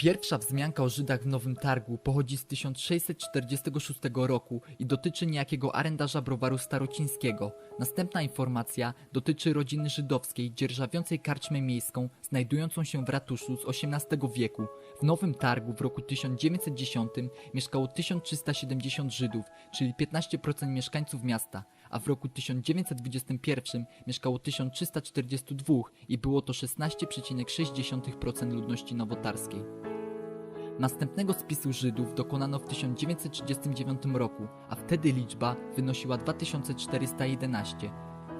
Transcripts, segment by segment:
Pierwsza wzmianka o Żydach w Nowym Targu pochodzi z 1646 roku i dotyczy niejakiego arendarza browaru starocińskiego. Następna informacja dotyczy rodziny żydowskiej dzierżawiącej karczmę miejską znajdującą się w ratuszu z XVIII wieku. W Nowym Targu w roku 1910 mieszkało 1370 Żydów, czyli 15% mieszkańców miasta, a w roku 1921 mieszkało 1342 i było to 16,6% ludności nowotarskiej. Następnego spisu Żydów dokonano w 1939 roku, a wtedy liczba wynosiła 2411.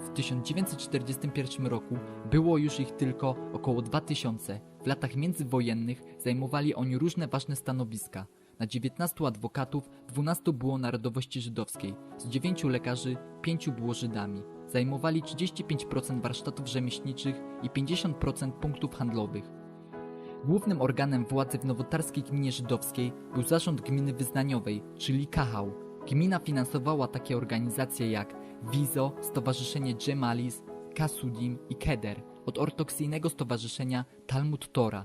W 1941 roku było już ich tylko około 2000. W latach międzywojennych zajmowali oni różne ważne stanowiska. Na 19 adwokatów 12 było narodowości żydowskiej, z 9 lekarzy 5 było Żydami. Zajmowali 35% warsztatów rzemieślniczych i 50% punktów handlowych. Głównym organem władzy w nowotarskiej gminie żydowskiej był zarząd gminy wyznaniowej, czyli Kahał. Gmina finansowała takie organizacje jak Wizo, Stowarzyszenie Dżemalis, Kasudim i Keder od ortoksyjnego stowarzyszenia Talmud Tora.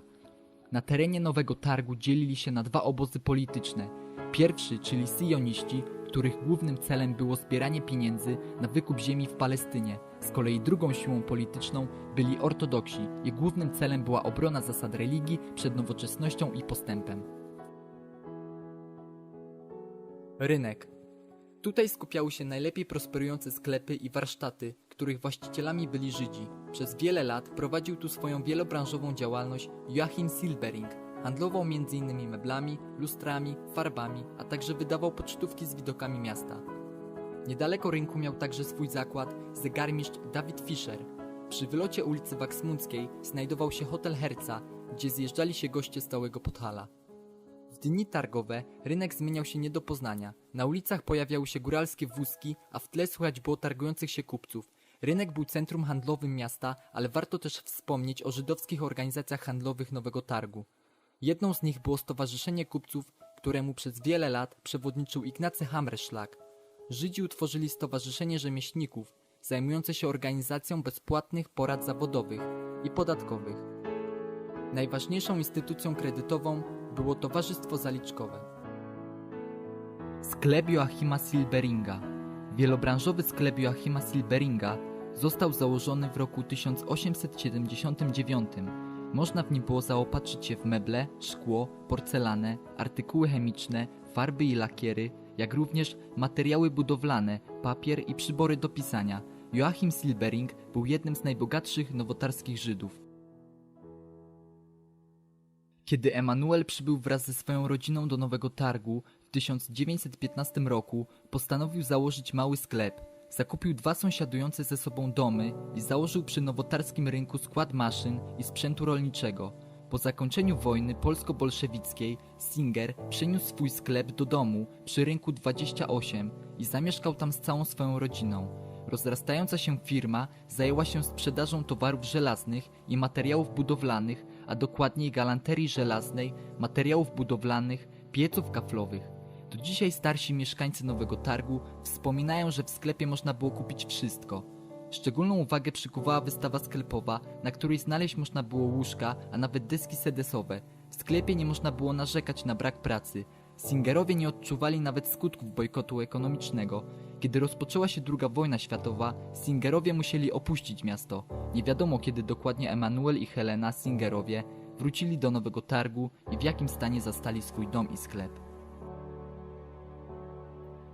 Na terenie Nowego Targu dzielili się na dwa obozy polityczne. Pierwszy, czyli Sioniści, których głównym celem było zbieranie pieniędzy na wykup ziemi w Palestynie. Z kolei drugą siłą polityczną byli ortodoksi. Ich głównym celem była obrona zasad religii przed nowoczesnością i postępem. Rynek. Tutaj skupiały się najlepiej prosperujące sklepy i warsztaty, których właścicielami byli Żydzi. Przez wiele lat prowadził tu swoją wielobranżową działalność Joachim Silbering. Handlował m.in. meblami, lustrami, farbami, a także wydawał pocztówki z widokami miasta. Niedaleko rynku miał także swój zakład zegarmistrz Dawid Fischer. Przy wylocie ulicy Waksmundzkiej znajdował się hotel Herca, gdzie zjeżdżali się goście z całego Podhala. W dni targowe rynek zmieniał się nie do poznania. Na ulicach pojawiały się góralskie wózki, a w tle słychać było targujących się kupców. Rynek był centrum handlowym miasta, ale warto też wspomnieć o żydowskich organizacjach handlowych Nowego Targu. Jedną z nich było Stowarzyszenie Kupców, któremu przez wiele lat przewodniczył Ignacy Hammerschlag. Żydzi utworzyli Stowarzyszenie Rzemieślników, zajmujące się organizacją bezpłatnych porad zawodowych i podatkowych. Najważniejszą instytucją kredytową było Towarzystwo Zaliczkowe. Sklep Joachima Silberinga Wielobranżowy sklep Joachima Silberinga został założony w roku 1879. Można w nim było zaopatrzyć się w meble, szkło, porcelanę, artykuły chemiczne, farby i lakiery, jak również materiały budowlane, papier i przybory do pisania. Joachim Silbering był jednym z najbogatszych nowotarskich Żydów. Kiedy Emanuel przybył wraz ze swoją rodziną do Nowego Targu w 1915 roku, postanowił założyć mały sklep. Zakupił dwa sąsiadujące ze sobą domy i założył przy nowotarskim rynku skład maszyn i sprzętu rolniczego. Po zakończeniu wojny polsko-bolszewickiej Singer przeniósł swój sklep do domu przy rynku 28 i zamieszkał tam z całą swoją rodziną. Rozrastająca się firma zajęła się sprzedażą towarów żelaznych i materiałów budowlanych, a dokładniej galanterii żelaznej, materiałów budowlanych, pieców kaflowych. Do dzisiaj starsi mieszkańcy Nowego Targu wspominają, że w sklepie można było kupić wszystko. Szczególną uwagę przykuwała wystawa sklepowa, na której znaleźć można było łóżka, a nawet deski sedesowe. W sklepie nie można było narzekać na brak pracy. Singerowie nie odczuwali nawet skutków bojkotu ekonomicznego. Kiedy rozpoczęła się II wojna światowa, Singerowie musieli opuścić miasto. Nie wiadomo kiedy dokładnie Emanuel i Helena Singerowie wrócili do Nowego Targu i w jakim stanie zastali swój dom i sklep.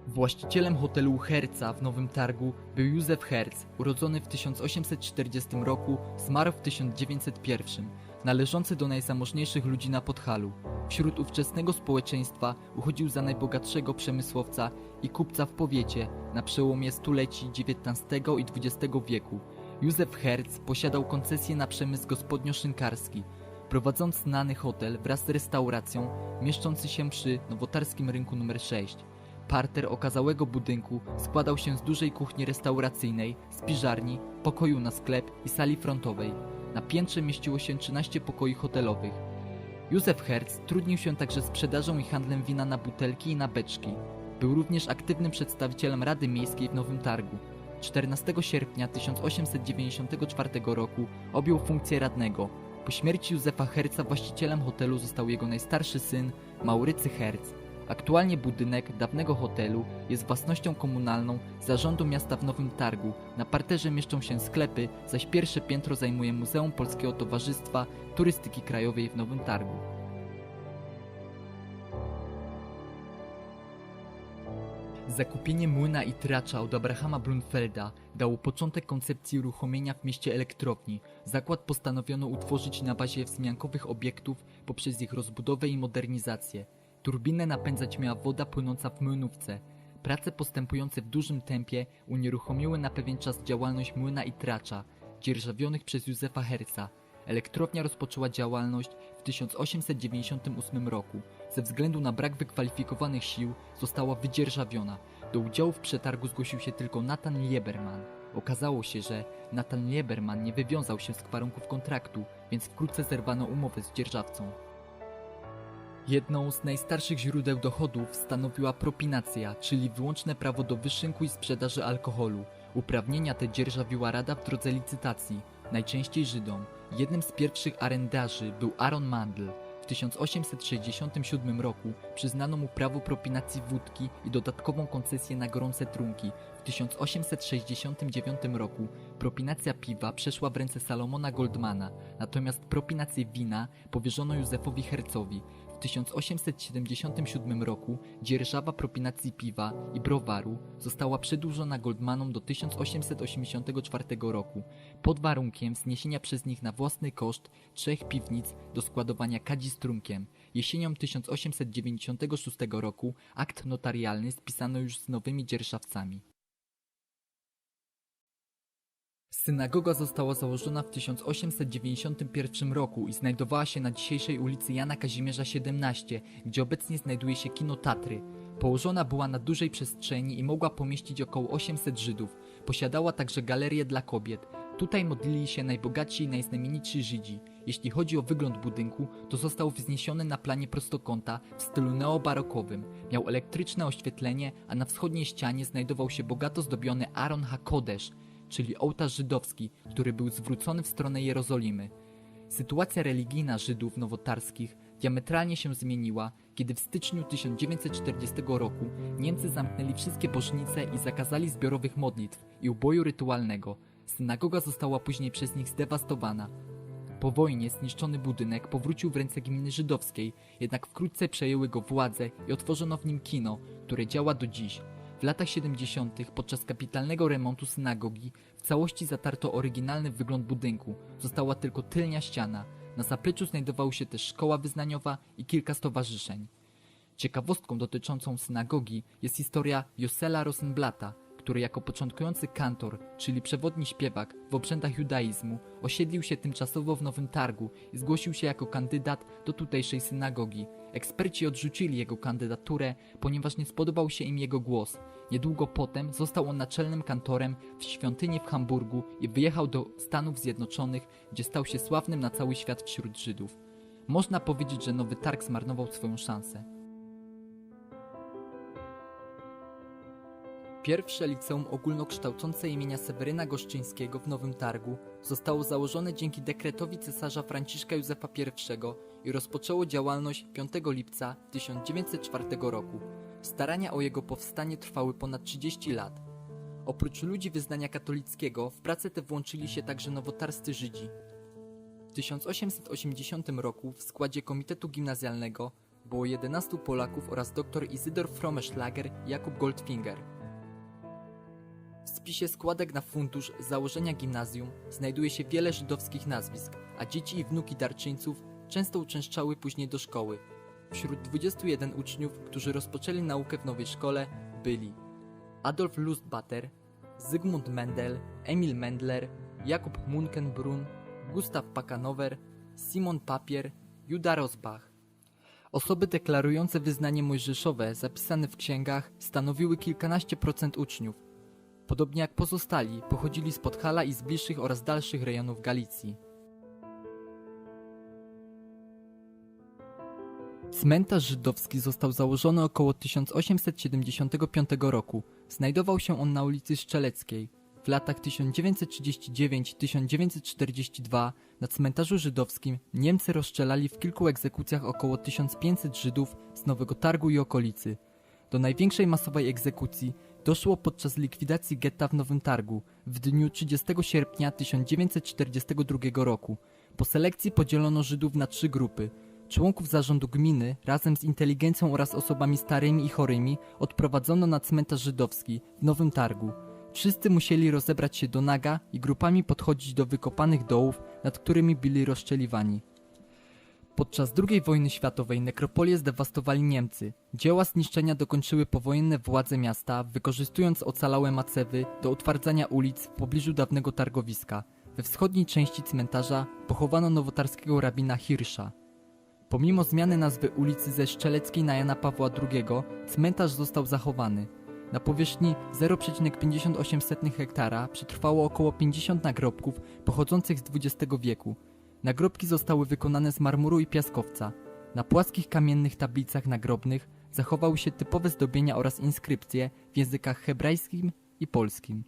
Właścicielem hotelu Herca w Nowym Targu był Józef Herz, urodzony w 1840 roku, zmarł w 1901, należący do najzamożniejszych ludzi na Podhalu. Wśród ówczesnego społeczeństwa uchodził za najbogatszego przemysłowca i kupca w powiecie na przełomie stuleci XIX i XX wieku. Józef Herz posiadał koncesję na przemysł gospodnio-szynkarski, prowadząc znany hotel wraz z restauracją mieszczący się przy nowotarskim rynku nr 6. Parter okazałego budynku składał się z dużej kuchni restauracyjnej, spiżarni, pokoju na sklep i sali frontowej. Na piętrze mieściło się 13 pokoi hotelowych. Józef Herz trudnił się także sprzedażą i handlem wina na butelki i na beczki. Był również aktywnym przedstawicielem Rady Miejskiej w Nowym Targu. 14 sierpnia 1894 roku objął funkcję radnego. Po śmierci Józefa Herca właścicielem hotelu został jego najstarszy syn, Maurycy Herc. Aktualnie budynek dawnego hotelu jest własnością komunalną zarządu miasta w Nowym Targu. Na parterze mieszczą się sklepy, zaś pierwsze piętro zajmuje Muzeum Polskiego Towarzystwa Turystyki Krajowej w Nowym Targu. Zakupienie młyna i tracza od Abrahama Brunfelda dało początek koncepcji uruchomienia w mieście elektrowni. Zakład postanowiono utworzyć na bazie wzmiankowych obiektów poprzez ich rozbudowę i modernizację. Turbinę napędzać miała woda płynąca w młynówce. Prace postępujące w dużym tempie unieruchomiły na pewien czas działalność młyna i tracza, dzierżawionych przez Józefa Herca. Elektrownia rozpoczęła działalność w 1898 roku. Ze względu na brak wykwalifikowanych sił została wydzierżawiona. Do udziału w przetargu zgłosił się tylko Nathan Lieberman. Okazało się, że Nathan Lieberman nie wywiązał się z warunków kontraktu, więc wkrótce zerwano umowę z dzierżawcą. Jedną z najstarszych źródeł dochodów stanowiła propinacja, czyli wyłączne prawo do wyszynku i sprzedaży alkoholu. Uprawnienia te dzierżawiła Rada w drodze licytacji, najczęściej Żydom. Jednym z pierwszych arendarzy był Aaron Mandl. W 1867 roku przyznano mu prawo propinacji wódki i dodatkową koncesję na gorące trunki. W 1869 roku propinacja piwa przeszła w ręce Salomona Goldmana, natomiast propinację wina powierzono Józefowi Hercowi. W 1877 roku dzierżawa propinacji piwa i browaru została przedłużona Goldmanom do 1884 roku pod warunkiem zniesienia przez nich na własny koszt trzech piwnic do składowania kadzi z trunkiem. Jesienią 1896 roku akt notarialny spisano już z nowymi dzierżawcami. Synagoga została założona w 1891 roku i znajdowała się na dzisiejszej ulicy Jana Kazimierza 17, gdzie obecnie znajduje się kino Tatry. Położona była na dużej przestrzeni i mogła pomieścić około 800 Żydów. Posiadała także galerię dla kobiet. Tutaj modlili się najbogatsi i najznamienitsi Żydzi. Jeśli chodzi o wygląd budynku, to został wzniesiony na planie prostokąta w stylu neobarokowym. Miał elektryczne oświetlenie, a na wschodniej ścianie znajdował się bogato zdobiony Aaron HaKodesh, czyli ołtarz żydowski, który był zwrócony w stronę Jerozolimy. Sytuacja religijna Żydów nowotarskich diametralnie się zmieniła, kiedy w styczniu 1940 roku Niemcy zamknęli wszystkie bożnice i zakazali zbiorowych modlitw i uboju rytualnego. Synagoga została później przez nich zdewastowana. Po wojnie zniszczony budynek powrócił w ręce gminy żydowskiej, jednak wkrótce przejęły go władze i otworzono w nim kino, które działa do dziś. W latach 70. podczas kapitalnego remontu synagogi w całości zatarto oryginalny wygląd budynku. Została tylko tylnia ściana. Na zapleczu znajdowały się też szkoła wyznaniowa i kilka stowarzyszeń. Ciekawostką dotyczącą synagogi jest historia Josela Rosenblata, który jako początkujący kantor, czyli przewodni śpiewak w obrzędach judaizmu, osiedlił się tymczasowo w Nowym Targu i zgłosił się jako kandydat do tutejszej synagogi. Eksperci odrzucili jego kandydaturę, ponieważ nie spodobał się im jego głos. Niedługo potem został on naczelnym kantorem w świątyni w Hamburgu i wyjechał do Stanów Zjednoczonych, gdzie stał się sławnym na cały świat wśród Żydów. Można powiedzieć, że Nowy Targ zmarnował swoją szansę. Pierwsze liceum ogólnokształcące imienia Seweryna Goszczyńskiego w Nowym Targu zostało założone dzięki dekretowi cesarza Franciszka Józefa I i rozpoczęło działalność 5 lipca 1904 roku. Starania o jego powstanie trwały ponad 30 lat. Oprócz ludzi wyznania katolickiego w pracę te włączyli się także nowotarscy Żydzi. W 1880 roku w składzie komitetu gimnazjalnego było 11 Polaków oraz dr Izydor Frommeschlager i Jakub Goldfinger. W spisie składek na fundusz założenia gimnazjum znajduje się wiele żydowskich nazwisk, a dzieci i wnuki darczyńców często uczęszczały później do szkoły. Wśród 21 uczniów, którzy rozpoczęli naukę w nowej szkole, byli Adolf Lustbater, Zygmunt Mendel, Emil Mendler, Jakub Munkenbrunn, Gustav Pakanower, Simon Papier, Juda Rosbach. Osoby deklarujące wyznanie mojżeszowe zapisane w księgach stanowiły kilkanaście procent uczniów, Podobnie jak pozostali, pochodzili z Podhala i z bliższych oraz dalszych rejonów Galicji. Cmentarz żydowski został założony około 1875 roku. Znajdował się on na ulicy Szczeleckiej. W latach 1939-1942 na cmentarzu żydowskim Niemcy rozstrzelali w kilku egzekucjach około 1500 Żydów z Nowego Targu i okolicy. Do największej masowej egzekucji doszło podczas likwidacji getta w Nowym Targu w dniu 30 sierpnia 1942 roku. Po selekcji podzielono Żydów na trzy grupy. Członków zarządu gminy razem z inteligencją oraz osobami starymi i chorymi odprowadzono na cmentarz żydowski w Nowym Targu. Wszyscy musieli rozebrać się do naga i grupami podchodzić do wykopanych dołów, nad którymi byli rozszczeliwani. Podczas II wojny światowej nekropolię zdewastowali Niemcy. Dzieła zniszczenia dokończyły powojenne władze miasta, wykorzystując ocalałe macewy do utwardzania ulic w pobliżu dawnego targowiska. We wschodniej części cmentarza pochowano nowotarskiego rabina Hirsza. Pomimo zmiany nazwy ulicy ze Szczeleckiej na Jana Pawła II, cmentarz został zachowany. Na powierzchni 0,58 hektara przetrwało około 50 nagrobków pochodzących z XX wieku. Nagrobki zostały wykonane z marmuru i piaskowca. Na płaskich kamiennych tablicach nagrobnych zachowały się typowe zdobienia oraz inskrypcje w językach hebrajskim i polskim.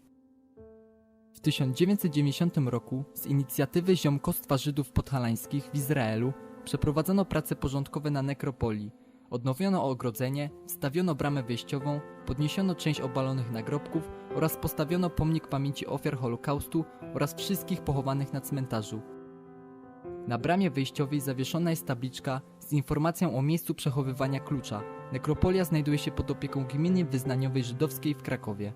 W 1990 roku z inicjatywy Ziomkostwa Żydów Podhalańskich w Izraelu przeprowadzono prace porządkowe na nekropolii. Odnowiono ogrodzenie, wstawiono bramę wejściową, podniesiono część obalonych nagrobków oraz postawiono pomnik pamięci ofiar Holokaustu oraz wszystkich pochowanych na cmentarzu. Na bramie wejściowej zawieszona jest tabliczka z informacją o miejscu przechowywania klucza. Nekropolia znajduje się pod opieką gminy wyznaniowej żydowskiej w Krakowie.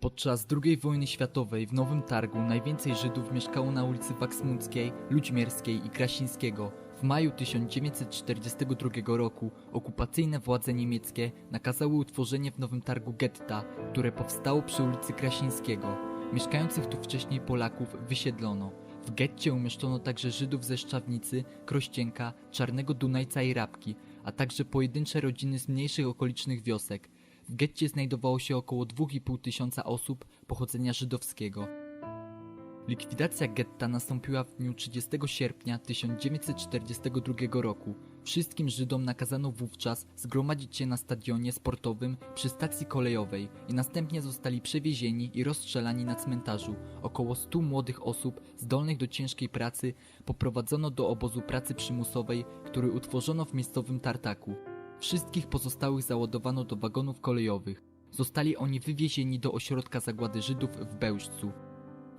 Podczas II wojny światowej w Nowym Targu najwięcej Żydów mieszkało na ulicy Waksmunckiej, Ludźmierskiej i Krasińskiego. W maju 1942 roku okupacyjne władze niemieckie nakazały utworzenie w Nowym Targu getta, które powstało przy ulicy Krasińskiego. Mieszkających tu wcześniej Polaków wysiedlono. W getcie umieszczono także Żydów ze Szczawnicy, Krościenka, Czarnego Dunajca i Rabki, a także pojedyncze rodziny z mniejszych okolicznych wiosek. W getcie znajdowało się około 2,5 tysiąca osób pochodzenia żydowskiego. Likwidacja getta nastąpiła w dniu 30 sierpnia 1942 roku. Wszystkim Żydom nakazano wówczas zgromadzić się na stadionie sportowym przy stacji kolejowej i następnie zostali przewiezieni i rozstrzelani na cmentarzu. Około 100 młodych osób zdolnych do ciężkiej pracy poprowadzono do obozu pracy przymusowej, który utworzono w miejscowym tartaku. Wszystkich pozostałych załadowano do wagonów kolejowych. Zostali oni wywiezieni do ośrodka zagłady Żydów w Bełżcu.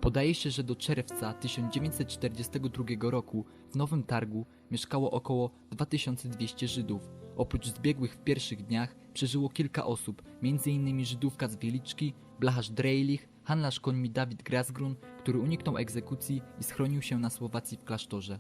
Podaje się, że do czerwca 1942 roku w Nowym Targu mieszkało około 2200 Żydów. Oprócz zbiegłych w pierwszych dniach przeżyło kilka osób, m.in. Żydówka z Wieliczki, blacharz Drejlich, handlarz końmi Dawid Grasgrun, który uniknął egzekucji i schronił się na Słowacji w klasztorze.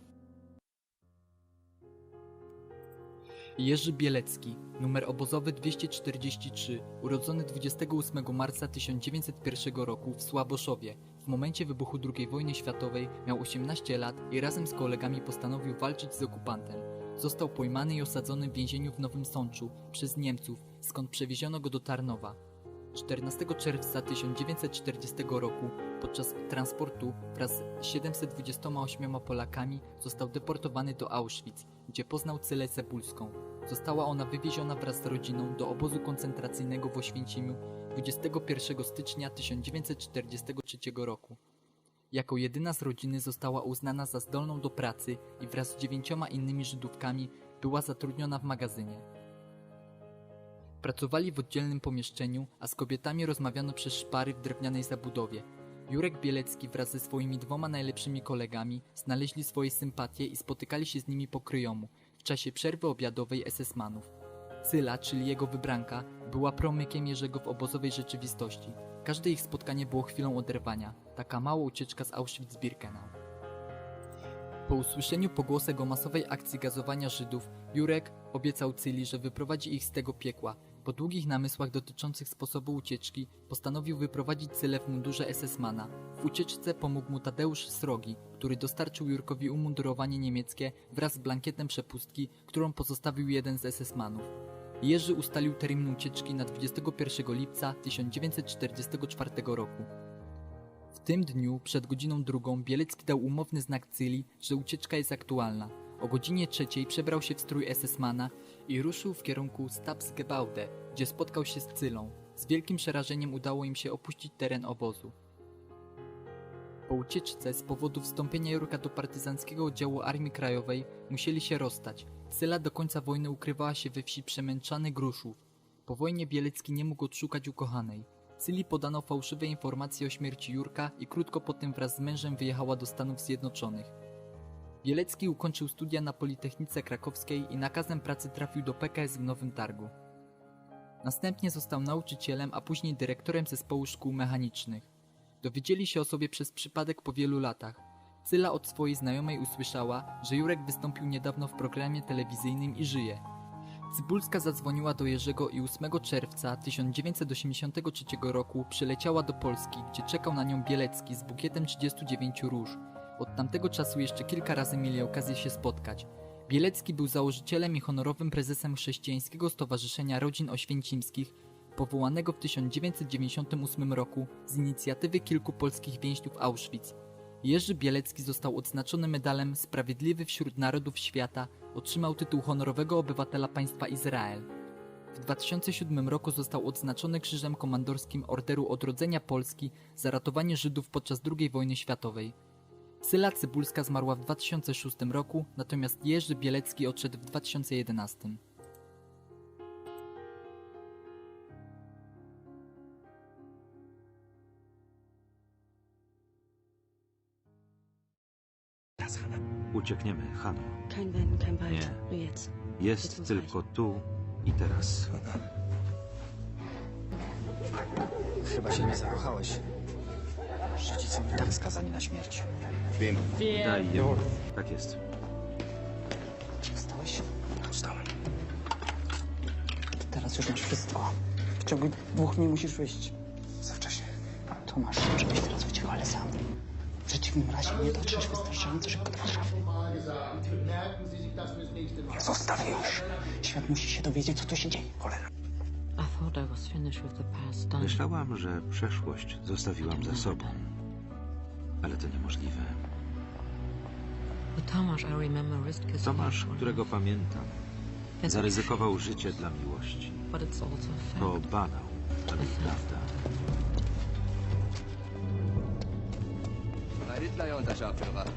Jerzy Bielecki, numer obozowy 243, urodzony 28 marca 1901 roku w Słaboszowie. W momencie wybuchu II wojny światowej miał 18 lat i razem z kolegami postanowił walczyć z okupantem. Został pojmany i osadzony w więzieniu w Nowym Sączu przez Niemców, skąd przewieziono go do Tarnowa. 14 czerwca 1940 roku podczas transportu wraz z 728 Polakami został deportowany do Auschwitz, gdzie poznał Cylę Cebulską. Została ona wywieziona wraz z rodziną do obozu koncentracyjnego w Oświęcimiu 21 stycznia 1943 roku. Jako jedyna z rodziny została uznana za zdolną do pracy i wraz z dziewięcioma innymi Żydówkami była zatrudniona w magazynie. Pracowali w oddzielnym pomieszczeniu, a z kobietami rozmawiano przez szpary w drewnianej zabudowie. Jurek Bielecki wraz ze swoimi dwoma najlepszymi kolegami znaleźli swoje sympatie i spotykali się z nimi po kryjomu w czasie przerwy obiadowej SS-manów. Cyla, czyli jego wybranka, była promykiem Jerzego w obozowej rzeczywistości. Każde ich spotkanie było chwilą oderwania, taka mała ucieczka z Auschwitz-Birkenau. Po usłyszeniu pogłosek o masowej akcji gazowania Żydów, Jurek obiecał Cyli, że wyprowadzi ich z tego piekła. Po długich namysłach dotyczących sposobu ucieczki postanowił wyprowadzić Cylę w mundurze SS-mana. W ucieczce pomógł mu Tadeusz Srogi, który dostarczył Jurkowi umundurowanie niemieckie wraz z blankietem przepustki, którą pozostawił jeden z SS-manów. Jerzy ustalił termin ucieczki na 21 lipca 1944 roku. W tym dniu, przed godziną drugą, Bielecki dał umowny znak Cyli, że ucieczka jest aktualna. O godzinie trzeciej przebrał się w strój SS-mana i ruszył w kierunku Stabsgebaude, gdzie spotkał się z Cylą. Z wielkim przerażeniem udało im się opuścić teren obozu. Po ucieczce z powodu wstąpienia Jurka do partyzanckiego oddziału Armii Krajowej musieli się rozstać. Cyla do końca wojny ukrywała się we wsi Przemęczany Gruszów. Po wojnie Bielecki nie mógł odszukać ukochanej. Cyli podano fałszywe informacje o śmierci Jurka i krótko potem wraz z mężem wyjechała do Stanów Zjednoczonych. Bielecki ukończył studia na Politechnice Krakowskiej i nakazem pracy trafił do PKS w Nowym Targu. Następnie został nauczycielem, a później dyrektorem zespołu szkół mechanicznych. Dowiedzieli się o sobie przez przypadek po wielu latach. Cyla od swojej znajomej usłyszała, że Jurek wystąpił niedawno w programie telewizyjnym i żyje. Cybulska zadzwoniła do Jerzego i 8 czerwca 1983 roku przyleciała do Polski, gdzie czekał na nią Bielecki z bukietem 39 róż. Od tamtego czasu jeszcze kilka razy mieli okazję się spotkać. Bielecki był założycielem i honorowym prezesem Chrześcijańskiego Stowarzyszenia Rodzin Oświęcimskich, powołanego w 1998 roku z inicjatywy kilku polskich więźniów Auschwitz. Jerzy Bielecki został odznaczony medalem Sprawiedliwy wśród Narodów Świata, otrzymał tytuł honorowego obywatela państwa Izrael. W 2007 roku został odznaczony Krzyżem Komandorskim Orderu Odrodzenia Polski za ratowanie Żydów podczas II wojny światowej. Syla Cybulska zmarła w 2006 roku, natomiast Jerzy Bielecki odszedł w 2011. Uciekniemy, Hano. Kein Wenn, kein Bald. Nie. Nur jetzt. Jest tylko tu i teraz. Chyba się nie zakochałeś. Rodzice tak skazani na śmierć. Daj jemu. Tak jest. Wstałeś? Wstałem. Teraz już masz wszystko. W ciągu dwóch dni musisz wyjść. Za wcześnie. Tomasz, żebyś teraz uciekł, ale sam. W przeciwnym razie nie dotrzesz wystarczająco szybko do Warszawy. Zostaw już. Świat musi się dowiedzieć, co tu się dzieje. Cholera. Myślałam, że przeszłość zostawiłam za sobą. Ale to niemożliwe. Tomasz, którego love. pamiętam, zaryzykował życie dla miłości. To banał, ale prawda. Hitler, Ihr Unterscharführer.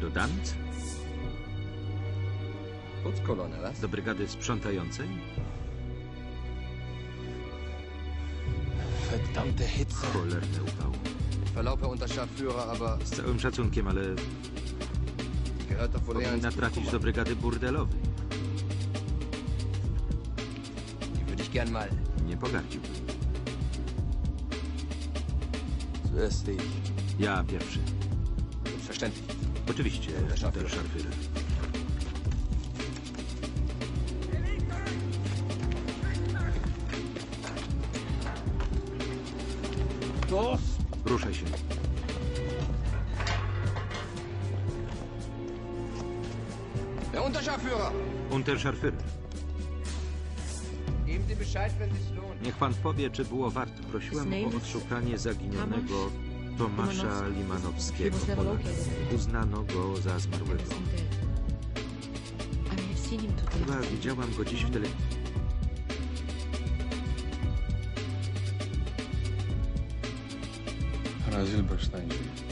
Do Damic? Putzkolonne, was? Do brygady sprzątającej? Verdammte Hitze. Cholerny upał. Herr Unterscharführer, aber Z całym szacunkiem, ale gehört doch wohl eher ins powinna trafić do brygady burdelowej. Die würde ich gern mal. Nie pogardziłbym. Zuerst ich. Ja pierwszy. Selbstverständlich. Oczywiście, Der der Scharführer. Los! Ruszaj się. Herr Unterscharführer! Unterscharfürer. Geben Sie Bescheid, wenn es lohnt. Niech pan powie, czy było warto. Prosiłem o odszukanie zaginionego Tomasza Limanowskiego. Polaka. Uznano go za zmarłego. Chyba widziałam go dziś w telewizji. Silberstein żyje.